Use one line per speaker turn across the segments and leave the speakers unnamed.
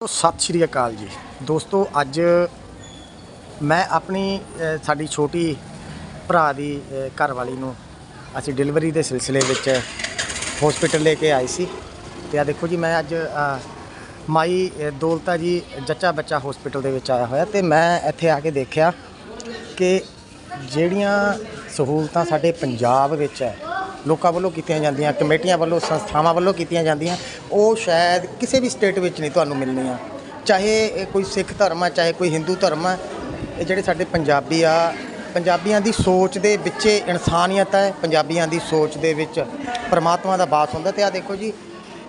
ਸਤਿ ਸ਼੍ਰੀ ਅਕਾਲ ਜੀ। ਦੋਸਤੋ ਅੱਜ ਮੈਂ ਆਪਣੀ ਸਾਡੀ ਛੋਟੀ ਭਰਾ ਦੀ ਅ, ਘਰਵਾਲੀ ਨੂੰ ਅਸੀਂ ਡਿਲੀਵਰੀ ਦੇ ਸਿਲਸਿਲੇ ਵਿੱਚ ਹਸਪੀਟਲ ਲੈ ਕੇ ਆਏ ਸੀ। ਤੇ ਆ ਦੇਖੋ ਜੀ ਮੈਂ ਅੱਜ ਮਾਈ ਦੌਲਤਾ ਜੀ ਜੱਚਾ ਬੱਚਾ ਹਸਪੀਟਲ ਦੇ ਵਿੱਚ ਆਇਆ ਹੋਇਆ ਤੇ ਮੈਂ ਇੱਥੇ ਆ ਕੇ ਦੇਖਿਆ ਕਿ ਜਿਹੜੀਆਂ ਸਹੂਲਤਾਂ ਸਾਡੇ ਪੰਜਾਬ ਵਿੱਚ ਹੈ ਲੋਕਾਂ ਵੱਲੋਂ ਕੀਤੀਆਂ ਜਾਂਦੀਆਂ, ਕਮੇਟੀਆਂ ਵੱਲੋਂ, ਸੰਸਥਾਵਾਂ ਵੱਲੋਂ ਕੀਤੀਆਂ ਜਾਂਦੀਆਂ, ਉਹ ਸ਼ਾਇਦ ਕਿਸੇ ਵੀ ਸਟੇਟ ਵਿੱਚ ਨਹੀਂ ਤੁਹਾਨੂੰ ਮਿਲਣੀਆਂ। ਚਾਹੇ ਇਹ ਕੋਈ ਸਿੱਖ ਧਰਮ ਆ, ਚਾਹੇ ਕੋਈ ਹਿੰਦੂ ਧਰਮ ਆ, ਇਹ ਜਿਹੜੇ ਸਾਡੇ ਪੰਜਾਬੀ ਆ, ਪੰਜਾਬੀਆਂ ਦੀ ਸੋਚ ਦੇ ਵਿੱਚ ਇਨਸਾਨੀਅਤ ਹੈ, ਪੰਜਾਬੀਆਂ ਦੀ ਸੋਚ ਦੇ ਵਿੱਚ ਪਰਮਾਤਮਾ ਦਾ ਵਾਸ ਹੁੰਦਾ ਤੇ ਆ ਦੇਖੋ ਜੀ,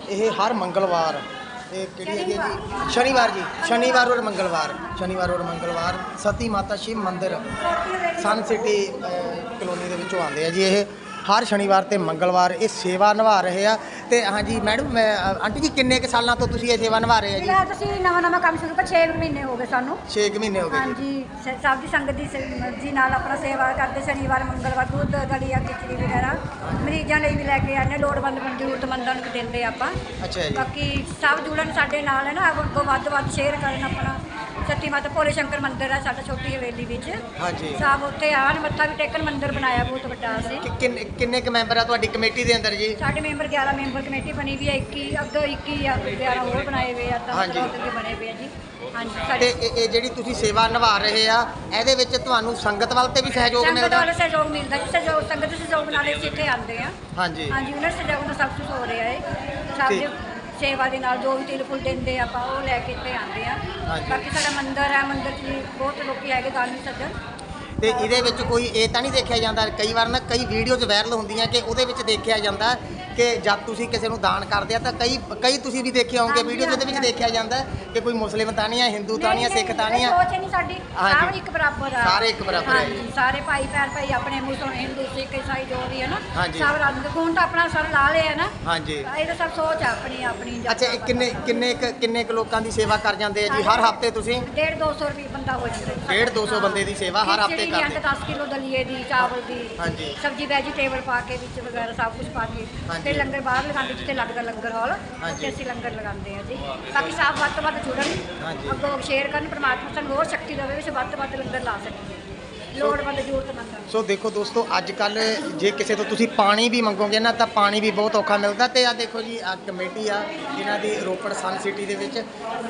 ਇਹ ਹਰ ਮੰਗਲਵਾਰ, ਇਹ ਕਿਹੜੀ ਹੈਗੀ ਹੈ ਜੀ? ਸ਼ਨੀਵਾਰ ਜੀ, ਸ਼ਨੀਵਾਰ ਔਰ ਮੰਗਲਵਾਰ, ਸ਼ਨੀਵਾਰ ਔਰ ਮੰਗਲਵਾਰ, ਸਤੀ ਮਾਤਾ ਸ਼ਿਵ ਮੰਦਿਰ ਸਨ ਸਿਟੀ ਕਲੋਨੀ ਦੇ ਵਿੱਚੋਂ ਆਉਂਦੇ ਆ ਜੀ ਇਹ। ਹਰ ਸ਼ਨੀਵਾਰ ਤੇ ਮੰਗਲਵਾਰ ਇਹ ਸੇਵਾ ਨਿਭਾ ਰਹੇ ਆ। ਤੇ ਹਾਂਜੀ ਮੈਡਮ ਮੈਂ ਆਂਟੀ ਜੀ ਕਿੰਨੇ ਕੁ ਸਾਲਾਂ ਤੋਂ ਤੁਸੀਂ ਇਹ ਸੇਵਾ ਨਿਭਾ ਰਹੇ ਆ ਜੀ?
ਤੁਸੀਂ ਨਵਾਂ ਨਵਾਂ ਕੰਮ ਸ਼ੁਰੂ ਕਰ 6 ਮਹੀਨੇ ਹੋ ਗਏ ਸਾਨੂੰ।
6 ਮਹੀਨੇ ਹੋ ਗਏ ਜੀ।
ਹਾਂਜੀ ਸ- ਸਭ ਦੀ ਸੰਗਤ ਦੀ ਸ- ਮਰਜ਼ੀ ਨਾਲ ਆਪਣਾ ਸੇਵਾ ਕਰਦੇ ਸ਼ਨੀਵਾਰ ਮੰਗਲਵਾਰ ਦੁੱਧ ਦਲੀਆ ਖਿਚੜੀ ਵਗੈਰਾ। ਮਰੀਜ਼ਾਂ ਲਈ ਵੀ ਲੈ ਕੇ ਆਨੇ ਲੋੜਵੰਦ ਬੰਦ ਜ਼ਰੂਰਤਮੰਦਾਂ ਨੂੰ ਵੀ ਦਿੰਦੇ ਆਪਾਂ।
ਅੱਛਾ ਜੀ।
ਬਾਕੀ ਸਭ ਜੁੜਨ ਸਾਡੇ ਨਾਲ ਹੈ ਨਾ ਅੱਗੋਂ ਵੱਧ ਤੋਂ ਵੱਧ ਸ਼ੇਅਰ ਕਰਨ ਆਪਣਾ। ਸੱਤੀ ਮਾਤਾ ਭੋਲੇ ਸ਼ੰਕਰ ਮੰਦਿਰ ਹੈ ਸਾਡਾ ਛੋਟੀ ਹਵੇਲੀ ਵਿੱਚ।
ਹਾਂਜੀ।
ਸਭ ਉੱਥੇ ਆਣ ਮੱਥਾ ਵੀ ਟੇਕਣ ਮੰਦਿਰ ਬਣਾਇਆ ਬਹੁਤ ਵੱਡਾ ਅਸੀਂ।
ਕਿ- ਕਿੰਨੇ ਕਿੰਨੇ ਕੁ ਮੈਂਬਰ ਆ ਤੁਹਾਡੀ ਕਮੇਟੀ ਦੇ ਅੰਦਰ ਜੀ?
ਸਾਡੇ ਮੈਂਬਰ 11 ਮੈਂਬਰ ਕਮੇਟੀ ਬਣੀ ਵੀ ਹੈ 21 ਅੱਗੇ 21 ਆ 11 ਹੋਰ ਬਣਾਏ ਹੋਏ ਆ ਤਾਂ
ਹਾਂਜੀ।
ਅੱਗੇ ਬਣੇ ਹੋਏ ਆ ਜੀ। ਹਾਂਜੀ
ਤੇ
ਸਾਡੇ
ਇਹ ਇਹ ਜਿਹੜੀ ਤੁਸੀਂ ਸੇਵਾ ਨਿਭਾ ਰਹੇ ਆ ਇਹਦੇ ਵਿੱਚ ਤੁਹਾਨੂੰ ਸੰਗਤ ਵੱਲ ਤੇ ਵੀ ਸਹਿਯੋਗ
ਸੰਗਤ
ਮਿਲਦਾ?
ਵਾਲੇ ਸਹਿਯੋਗ ਮਿਲਦਾ ਜੀ ਸਹਿਯੋਗ ਸੰਗਤ ਦੇ ਸਹਿਯੋਗ ਨਾਲ ਅਸੀਂ ਇੱਥੇ ਆਉਂਦੇ ਆ।
ਹਾਂਜੀ।
ਹਾਂਜੀ ਉਹਨਾਂ ਦੇ ਸਹਿਯੋਗ ਨਾਲ ਸਭ ਕੁਝ ਹੋ ਰਿਹਾ ਹੈ। ਸਭ
ਠੀਕ।
ਦੇ ਸੇਵਾ ਦੇ ਨਾਲ ਜੋ ਵੀ ਤਿਲ ਫੁੱਲ ਦਿੰਦੇ ਆ, ਆਪਾਂ ਉਹ ਲੈ ਕੇ ਇੱਥੇ ਆਉਂਦੇ ਆ।
ਹਾਂਜੀ।
ਬਾਕੀ ਸਾਡਾ ਮੰਦਿਰ ਹੈ ਮੰਦਿਰ 'ਚ ਵੀ ਬਹੁਤ ਲੋਕੀ ਹੈਗੇ ਦਾਨੀ ਸੱਜਣ।
ਤੇ ਇਹਦੇ ਵਿੱਚ ਕੋਈ ਇਹ ਤਾਂ ਨਹੀਂ ਦੇਖਿਆ ਜਾਂਦਾ, ਕਈ ਵਾਰ ਨਾ ਕਈ ਵੀਡੀਓਜ਼ ਵਾਇਰਲ ਹੁੰਦੀਆਂ ਕਿ ਉਹਦੇ ਵਿੱਚ ਦੇਖਿਆ ਜਾਂਦਾ ਕਿ ਜਦ ਤੁਸੀਂ ਕਿਸੇ ਨੂੰ ਦਾਨ ਕਰਦੇ ਆ ਤਾਂ ਕਈ ਕਈ ਤੁਸੀਂ ਵੀ ਦੇਖੇ ਹੋਵੋਗੇ ਵੀਡੀਓ ਦੇ ਵਿੱਚ। ਦੇਖਿਆ ਜਾਂਦਾ ਕਿ ਕੋਈ ਮੁਸਲਿਮ ਤਾਂ ਨਹੀਂ ਆ ਹਿੰਦੂ ਤਾਂ ਨਹੀਂ ਆ ਸਿੱਖ ਤਾਂ ਨਹੀਂ ਆ
ਸੋਚ ਹੀ ਨਹੀਂ ਸਾਡੀ। ਸਭ ਇੱਕ ਬਰਾਬਰ ਆ।
ਸਾਰੇ ਇੱਕ ਬਰਾਬਰ ਆ
ਸਾਰੇ ਭਾਈ ਭੈਣ ਭਾਈ ਆਪਣੇ ਮੁਸਲਮਾਨ ਹਿੰਦੂ ਸਿੱਖ ਈਸਾਈ ਜੋ ਵੀ ਹੈ ਨਾ। ਸਭ ਰੰਗ ਖੂਨ ਤਾਂ ਆਪਣਾ ਸਰ ਲਾ ਲਿਆ ਨਾ।
ਹਾਂਜੀ।
ਇਹ ਤਾਂ ਸਭ ਸੋਚ ਆਪਣੀ ਆਪਣੀ
ਅੱਛਾ ਇਹ ਕਿੰਨੇ ਕਿੰਨੇ ਕਿੰਨੇ ਕੁ ਲੋਕਾਂ ਦੀ ਸੇਵਾ ਕਰ ਜਾਂਦੇ ਆ ਜੀ? ਹਰ ਹਫ਼ਤੇ ਤੁਸੀਂ?
ਡੇਢ 200 ਰੁਪਏ ਬੰਦਾ ਹੋ ਜਾਂਦਾ ਜੀ।
ਡੇਢ 200 ਬੰਦੇ ਦੀ ਸੇਵਾ ਹਰ ਹਫ਼ਤੇ ਕਰਦੇ।
10 ਕਿਲੋ ਦਲੀਏ ਦੀ ਚਾਵਲ ਦੀ
ਹਾਂਜੀ।
ਸਬਜ਼ੀ ਵੈਜੀਟੇਬਲ ਪਾ ਕੇ ਵਿੱਚ ਵਗੈਰਾ ਸਭ ਕੁਝ ਪਾ ਕੇ ਫਿਰ ਲੰਗਰ ਬਾਹਰ ਲਗਾਉਂਦੇ ਜਿੱਥੇ ਲੱਗਦਾ ਲੰਗਰ ਹਾਲ। ਉੱਥੇ ਅਸੀਂ ਲੰਗਰ ਲਗਾਉਂਦੇ ਆ ਜੀ ਬਾਕੀ ਸਭ ਵੱਧ ਤੋਂ ਵੱਧ ਜੁੜਨ। ਅੱਗੋਂ ਸ਼ੇਅਰ ਕਰਨ ਪ੍ਰਮਾਤਮਾ ਸਾਨੂੰ ਹੋਰ ਸ਼ਕਤੀ ਦੇਵੇ ਅਸੀਂ ਵੱਧ ਤੋਂ ਵੱਧ ਲੰਗਰ ਲਾ ਸਕੀਏ ਲੋੜਵੰਦ ਜ਼ਰੂਰਤਮੰਦ ਨੂੰ
ਸੋ ਦੇਖੋ ਦੋਸਤੋ ਅੱਜ ਕੱਲ ਜੇ ਕਿਸੇ ਤੋਂ ਤੁਸੀਂ ਪਾਣੀ ਵੀ ਮੰਗੋਗੇ ਨਾ ਤਾਂ ਪਾਣੀ ਵੀ ਬਹੁਤ ਔਖਾ ਮਿਲਦਾ ਤੇ ਆ ਦੇਖੋ ਜੀ ਆ ਕਮੇਟੀ ਆ ਜਿਨ੍ਹਾਂ ਦੀ ਰੋਪੜ ਸਨ ਸਿਟੀ ਦੇ ਵਿੱਚ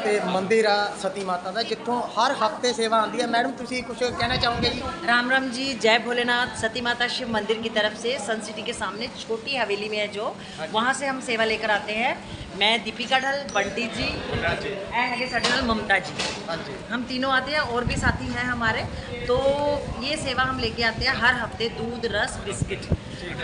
ਤੇ ਮੰਦਿਰ ਆ ਸਤੀ ਮਾਤਾ ਦਾ ਜਿੱਥੋਂ ਹਰ ਹਫਤੇ ਸੇਵਾ ਆਉਂਦੀ ਹੈ ਮੈਡਮ ਤੁਸੀਂ ਕੁਝ ਕਹਿਣਾ ਚਾਹੋਗੇ ਜੀ
राम राम जी जय भोलेनाथ सती माता शिव मंदिर की तरफ से सन सिटी के सामने छोटी हवेली में है जो वहाँ से हम सेवा लेकर आते हैं मैं दीपिका ढल बंटी जी एंड साढ़े नाल ममता जी। हम तीनों आते हैं और भी साथी हैं हमारे। तो ये सेवा हम लेके आते हैं हर हफ़्ते दूध रस बिस्किट।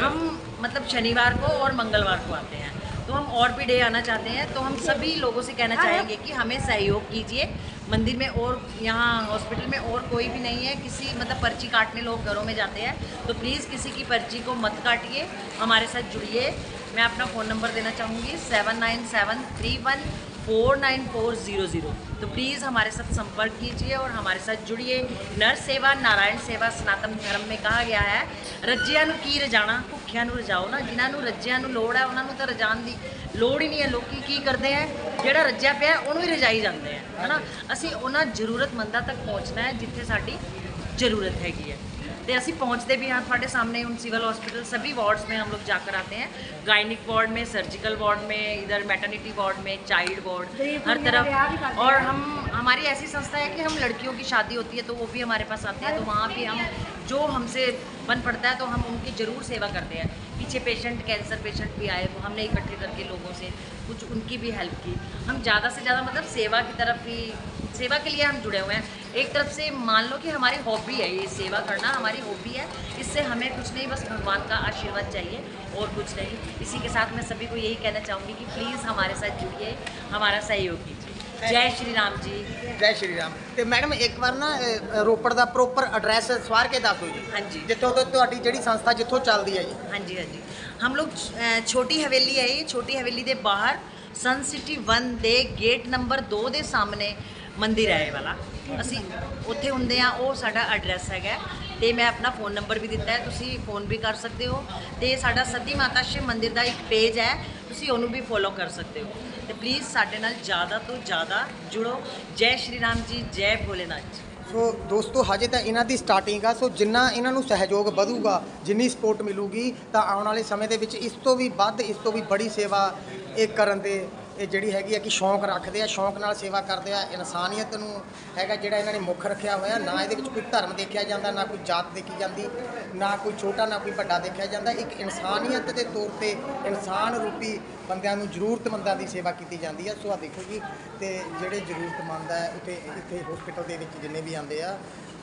हम मतलब शनिवार को और मंगलवार को आते हैं। तो हम और भी डे आना चाहते हैं तो हम सभी लोगों से कहना चाहेंगे कि हमें सहयोग कीजिए। मंदिर में और यहाँ हॉस्पिटल में और कोई भी नहीं है किसी मतलब पर्ची काटने लोग घरों में जाते हैं तो प्लीज़ किसी की पर्ची को मत काटिए हमारे साथ जुड़िए। मैं अपना फ़ोन नंबर देना चाहूँगी seven nine seven three one four nine four zero zero तो प्लीज़ हमारे साथ संपर्क कीजिए और हमारे साथ जुड़िए। नर सेवा ਨਾਰਾਇਣ ਸੇਵਾ ਸਨਾਤਨ ਧਰਮ में कहा गया है ਰੱਜਿਆਂ ਨੂੰ ਕੀ ਰਜਾਣਾ ਭੁੱਖਿਆਂ ਨੂੰ ਰਜਾਓ ਨਾ ਜਿਨ੍ਹਾਂ ਨੂੰ ਰੱਜਿਆਂ ਨੂੰ ਲੋੜ ਹੈ ਉਹਨਾਂ ਨੂੰ ਤਾਂ ਰਜਾਣ ਦੀ ਲੋੜ ਹੀ ਨਹੀਂ ਹੈ ਲੋਕੀ ਕੀ ਕਰਦੇ ਆ ਜਿਹੜਾ ਰੱਜਿਆ ਪਿਆ ਉਹਨੂੰ ਹੀ ਰਜਾਈ ਜਾਂਦੇ ਆ ਹਨਾ ਅਸੀਂ ਉਹਨਾਂ ਜ਼ਰੂਰਤਮੰਦਾਂ ਤੱਕ ਪਹੁੰਚਣਾ ਹੈ ਜਿੱਥੇ ਸਾਡੀ ਜ਼ਰੂਰਤ ਹੈਗੀ ਹੈ तो ਅਸੀਂ पहुंचते भी हैं ਤੁਹਾਡੇ सामने उन सिविल हॉस्पिटल सभी वार्ड्स में हम लोग जाकर आते हैं गायनिक वार्ड में सर्जिकल वार्ड में इधर मैटर्निटी वार्ड में चाइल्ड वार्ड
गरीब
हर
दुनिया में आ भी
तरफ
पाते
और
हैं।
हम हमारी ऐसी संस्था है कि हम लड़कियों की शादी होती है तो वो भी हमारे पास आते हैं तो वहाँ भी हम जो हमसे बन पड़ता है तो हम उनकी ज़रूर सेवा करते हैं पीछे पेशेंट कैंसर पेशेंट भी आए, वो हमने इकट्ठे करके लोगों से कुछ उनकी भी हेल्प की। हम ज़्यादा से ज़्यादा मतलब सेवा की तरफ़ ही सेवा के लिए हम जुड़े हुए हैं। एक तरफ़ से मान लो कि हमारी हॉबी है, ये सेवा करना हमारी हॉबी है, इससे हमें कुछ नहीं, बस भगवान का आशीर्वाद चाहिए और कुछ नहीं। इसी के साथ मैं सभी को यही कहना चाहूँगी कि प्लीज़ हमारे साथ जुड़िए, हमारा सहयोग। कीजिए जय श्री राम जी
ਜੈ ਸ਼੍ਰੀ ਰਾਮ ਤੇ ਮੈਡਮ ਇੱਕ ਵਾਰ ਨਾ ਅ, ਰੋਪੜ ਦਾ ਪ੍ਰੋਪਰ ਐਡਰੈਸ ਸਵਾਰ ਕੇ ਦੱਸ ਦਿਓ ਜੀ
ਹਾਂਜੀ।
ਜਿੱਥੋਂ ਤੋਂ ਤੁਹਾਡੀ ਜਿਹੜੀ ਸੰਸਥਾ ਜਿੱਥੋਂ ਚੱਲਦੀ ਹੈ ਜੀ
हाँ जी हाँ जी हम लोग अ, छोटी हवेली है ये छोटी हवेली ਦੇ ਬਾਹਰ ਸਨ ਸਿਟੀ 1 ਦੇ ਗੇਟ ਨੰਬਰ 2 ਦੇ ਸਾਹਮਣੇ ਮੰਦਿਰ ਹੈ ਇਹ ਵਾਲਾ ਅਸੀਂ ਉੱਥੇ ਹੁੰਦੇ ਆ ਉਹ ਸਾਡਾ ਐਡਰੈਸ ਹੈਗਾ ਤੇ ਮੈਂ ਆਪਣਾ ਫੋਨ ਨੰਬਰ ਵੀ ਦਿੱਤਾ ਹੈ, ਤੁਸੀਂ ਫੋਨ ਵੀ ਕਰ ਸਕਦੇ ਹੋ। ਤੇ ਸਾਡਾ ਸਤੀ ਮਾਤਾ ਸ਼ਿਵ ਮੰਦਿਰ ਦਾ ਇੱਕ ਪੇਜ ਹੈ, ਤੁਸੀਂ ਉਹਨੂੰ ਵੀ ਫੋਲੋ ਕਰ ਸਕਦੇ ਹੋ। ਤੇ ਪਲੀਜ਼ ਸਾਡੇ ਨਾਲ ਜ਼ਿਆਦਾ ਤੋਂ ਜ਼ਿਆਦਾ ਜੁੜੋ। ਜੈ ਸ਼੍ਰੀ ਰਾਮ ਜੀ, ਜੈ ਭੋਲੇਨਾਥ ਜੀ।
ਸੋ ਦੋਸਤੋ, ਹਜੇ ਤਾਂ ਇਹਨਾਂ ਦੀ ਸਟਾਰਟਿੰਗ ਆ। ਸੋ ਜਿੰਨਾ ਇਹਨਾਂ ਨੂੰ ਸਹਿਯੋਗ ਵਧੂਗਾ, ਜਿੰਨੀ ਸਪੋਰਟ ਮਿਲੂਗੀ, ਤਾਂ ਆਉਣ ਵਾਲੇ ਸਮੇਂ ਦੇ ਵਿੱਚ ਇਸ ਤੋਂ ਵੀ ਵੱਧ, ਇਸ ਤੋਂ ਵੀ ਬੜੀ ਸੇਵਾ ਇਹ ਕਰਨ ਦੇ ਇਹ ਜਿਹੜੀ ਹੈਗੀ ਆ ਕਿ ਸ਼ੌਂਕ ਰੱਖਦੇ ਆ, ਸ਼ੌਂਕ ਨਾਲ ਸੇਵਾ ਕਰਦੇ ਆ, ਇਨਸਾਨੀਅਤ ਨੂੰ ਹੈਗਾ ਜਿਹੜਾ ਇਹਨਾਂ ਨੇ ਮੁੱਖ ਰੱਖਿਆ ਹੋਇਆ, ਨਾ ਇਹਦੇ ਵਿੱਚ ਕੋਈ ਧਰਮ ਦੇਖਿਆ ਜਾਂਦਾ, ਨਾ ਕੋਈ ਜਾਤ ਦੇਖੀ ਜਾਂਦੀ, ਨਾ ਕੋਈ ਛੋਟਾ, ਨਾ ਕੋਈ ਵੱਡਾ ਦੇਖਿਆ ਜਾਂਦਾ। ਇੱਕ ਇਨਸਾਨੀਅਤ ਦੇ ਤੌਰ ਤੇ ਇਨਸਾਨ ਰੂਪੀ ਬੰਦਿਆਂ ਨੂੰ ਜ਼ਰੂਰਤਮੰਦਾਂ ਦੀ ਸੇਵਾ ਕੀਤੀ ਜਾਂਦੀ ਹੈ ਸੋ ਆ ਦੇਖੋ ਜੀ, ਤੇ ਜਿਹੜੇ ਜ਼ਰੂਰਤਮੰਦ ਹੈ ਉੱਥੇ ਇੱਥੇ ਹਸਪੀਟਲ ਦੇ ਵਿੱਚ ਜਿੰਨੇ ਵੀ ਆਉਂਦੇ ਆ,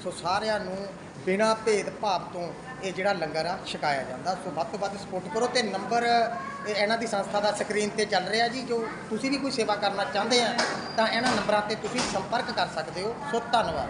ਸੋ ਸਾਰਿਆਂ ਨੂੰ ਬਿਨਾਂ ਭੇਦ ਭਾਵ ਤੋਂ ਇਹ ਜਿਹੜਾ ਲੰਗਰ ਆ, ਛਕਾਇਆ ਜਾਂਦਾ। ਸੋ ਵੱਧ ਤੋਂ ਵੱਧ ਸਪੋਰਟ ਕਰੋ ਤੇ ਨੰਬਰ ਇਹਨਾਂ ਦੀ ਸੰਸਥਾ ਦਾ ਸਕਰੀਨ ਤੇ ਚੱਲ ਰਿਹਾ ਜੀ, ਜੋ ਤੁਸੀਂ ਵੀ ਕੋਈ ਸੇਵਾ ਕਰਨਾ ਚਾਹੁੰਦੇ ਆ, ਤਾਂ ਇਹਨਾਂ ਨੰਬਰਾਂ ਤੇ ਤੁਸੀਂ ਸੰਪਰਕ ਕਰ ਸਕਦੇ ਹੋ। ਸੋ ਧੰਨਵਾਦ।